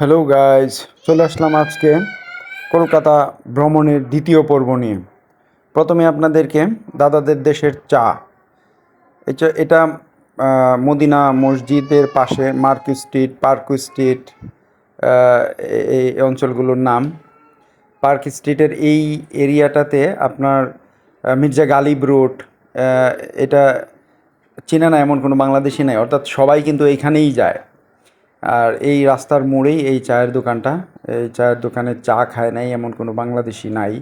Hello guys চলে আসলাম আজকে কলকাতা ভ্রমণের দ্বিতীয় পর্ব নিয়ে। প্রথমে আপনাদেরকে দাদাদের দেশের চা। এটা মদিনা মসজিদের পাশে মার্কু স্ট্রিট, পার্ক স্ট্রিট এই অঞ্চলগুলোর নাম। পার্ক স্ট্রিটের এই এরিয়াটাতে আপনার মির্জা গালিব রোড এটা চেনা না, এমন কোনো বাংলাদেশি নাই। অর্থাৎ সবাই কিন্তু এইখানেই যায়। আর এই রাস্তার মোড়েই এই চায়ের দোকানটা, এই চায়ের দোকানে চা খায় নাই এমন কোনো বাংলাদেশি নাই।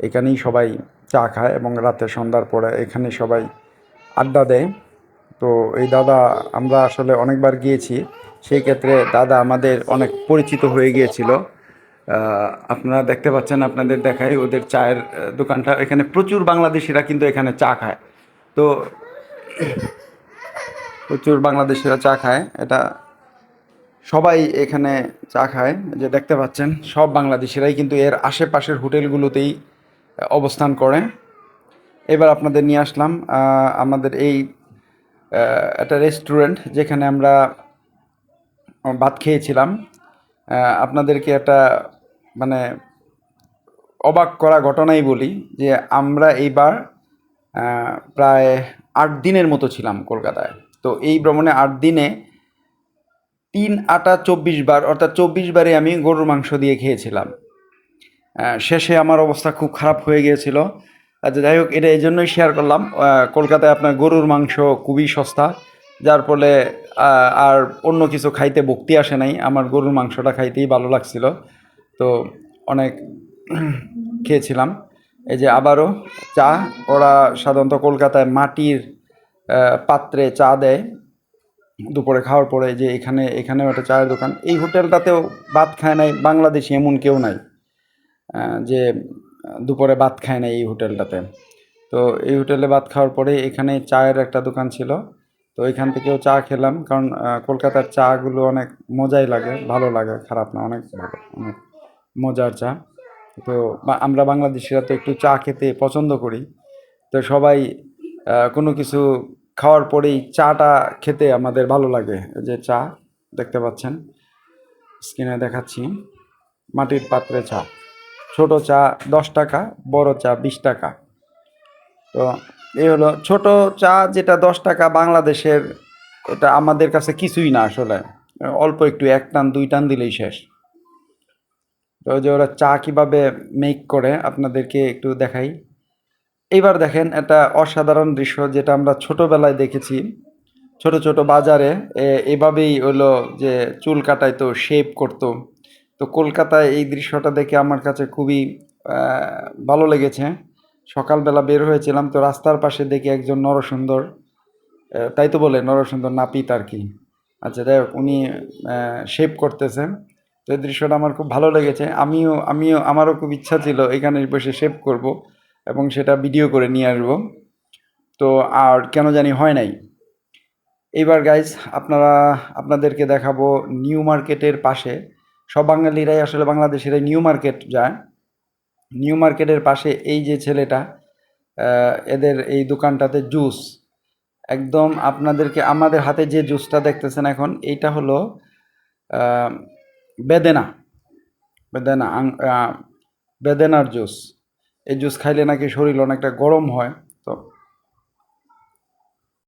এখানেই সবাই চা খায় এবং রাতে সন্ধ্যার পরে এখানে সবাই আড্ডা দেয়। তো এই দাদা, আমরা আসলে অনেকবার গিয়েছি, সেই ক্ষেত্রে দাদা আমাদের অনেক পরিচিত হয়ে গিয়েছিল। আপনারা দেখতে পাচ্ছেন, আপনাদের দেখায় ওদের চায়ের দোকানটা। এখানে প্রচুর বাংলাদেশিরা কিন্তু এখানে চা খায়। তো প্রচুর বাংলাদেশিরা চা খায়। এটা সবাই এখানে চা খায় যে দেখতে পাচ্ছেন, সব বাংলাদেশিরাই কিন্তু এর আশেপাশের হোটেলগুলোতেই অবস্থান করে। এবার আপনাদের নিয়ে আসলাম আমাদের এই একটা রেস্টুরেন্ট যেখানে আমরা ভাত খেয়েছিলাম। আপনাদেরকে একটা মানে অবাক করা ঘটনাই বলি যে আমরা এইবার প্রায় আট দিনের মতো ছিলাম কলকাতায়। তো এই ভ্রমণে আট দিনে তিন আটা চব্বিশ বার, অর্থাৎ চব্বিশ বারে আমি গরুর মাংস দিয়ে খেয়েছিলাম। শেষে আমার অবস্থা খুব খারাপ হয়ে গিয়েছিল। আচ্ছা যাই হোক, এটা এই জন্যই শেয়ার করলাম। কলকাতায় আপনার গরুর মাংস খুবই সস্তা, যার ফলে আর অন্য কিছু খাইতে ভক্তি আসে নাই। আমার গরুর মাংসটা খাইতেই ভালো লাগছিল। তো অনেক খেয়েছিলাম। এই যে আবারও চা, ওরা সাধারণত কলকাতায় মাটির পাত্রে চা দেয়। দুপুরে খাওয়ার পরে যে এখানে, এখানেও একটা চায়ের দোকান। এই হোটেলটাতেও ভাত খায় নাই, বাংলাদেশি এমন কেউ নাই যে দুপুরে ভাত খায় নাই এই হোটেলটাতে। তো এই হোটেলে ভাত খাওয়ার পরে এখানে চায়ের একটা দোকান ছিল, তো এখান থেকেও চা খেলাম, কারণ কলকাতার চাগুলো অনেক মজাই লাগে, ভালো লাগে, খারাপ না, অনেক ভালো, অনেক মজার চা। তো আমরা বাংলাদেশিরা তো একটু চা খেতে পছন্দ করি, তো সবাই কোনো কিছু খাওয়ার পরেই চাটা খেতে আমাদের ভালো লাগে। যে চা, দেখতে পাচ্ছেন? স্ক্রিনে দেখাচ্ছি। মাটির পাত্রে চা। ছোট চা দশ টাকা, বড় চা বিশ টাকা। তো এই হলো, ছোট চা যেটা দশ টাকা বাংলাদেশের, এটা আমাদের কাছে কিছুই না আসলে। অল্প একটু, এক টান, দুই টান দিলেই শেষ। তো যে ওরা চা কীভাবে মেক করে, আপনাদেরকে একটু দেখাই। এইবার দেখেন একটা অসাধারণ দৃশ্য যেটা আমরা ছোটবেলায় দেখেছি। ছোট ছোট বাজারে এভাবেই হলো যে চুল কাটাইতো শেপ করতো। তো কলকাতায় এই দৃশ্যটা দেখে আমার কাছে খুবই ভালো লেগেছে। সকালবেলা বের হয়েছিলাম তো রাস্তার পাশে দেখি একজন নরসুন্দর তাই তো বলে নরসুন্দর নাপিত আর কি। আচ্ছা যাই উনি শেপ করতেছেন তো এই দৃশ্যটা আমার খুব ভালো লেগেছে। আমিও আমিও, আমারও খুব ইচ্ছা ছিল এখানে বসে শেপ করব। এবং সেটা ভিডিও করে নিয়ে আসব। তো আর কেন জানি হয় নাই। এইবার গাইজ আপনারা, আপনাদেরকে দেখাবো নিউ মার্কেটের পাশে। সব বাঙালিরাই আসলে বাংলাদেশেরাই নিউ মার্কেট যায়। নিউ মার্কেটের পাশে এই যে ছেলেটা এদের এই দোকানটাতে জুস একদম আপনাদেরকে, আমাদের হাতে যে জুসটা দেখতেছেন এখন, এইটা হলো বেদেনা। বেদেনা বেদেনার জুস এই জুস খাইলে নাকি শরীর অনেকটা গরম হয় তো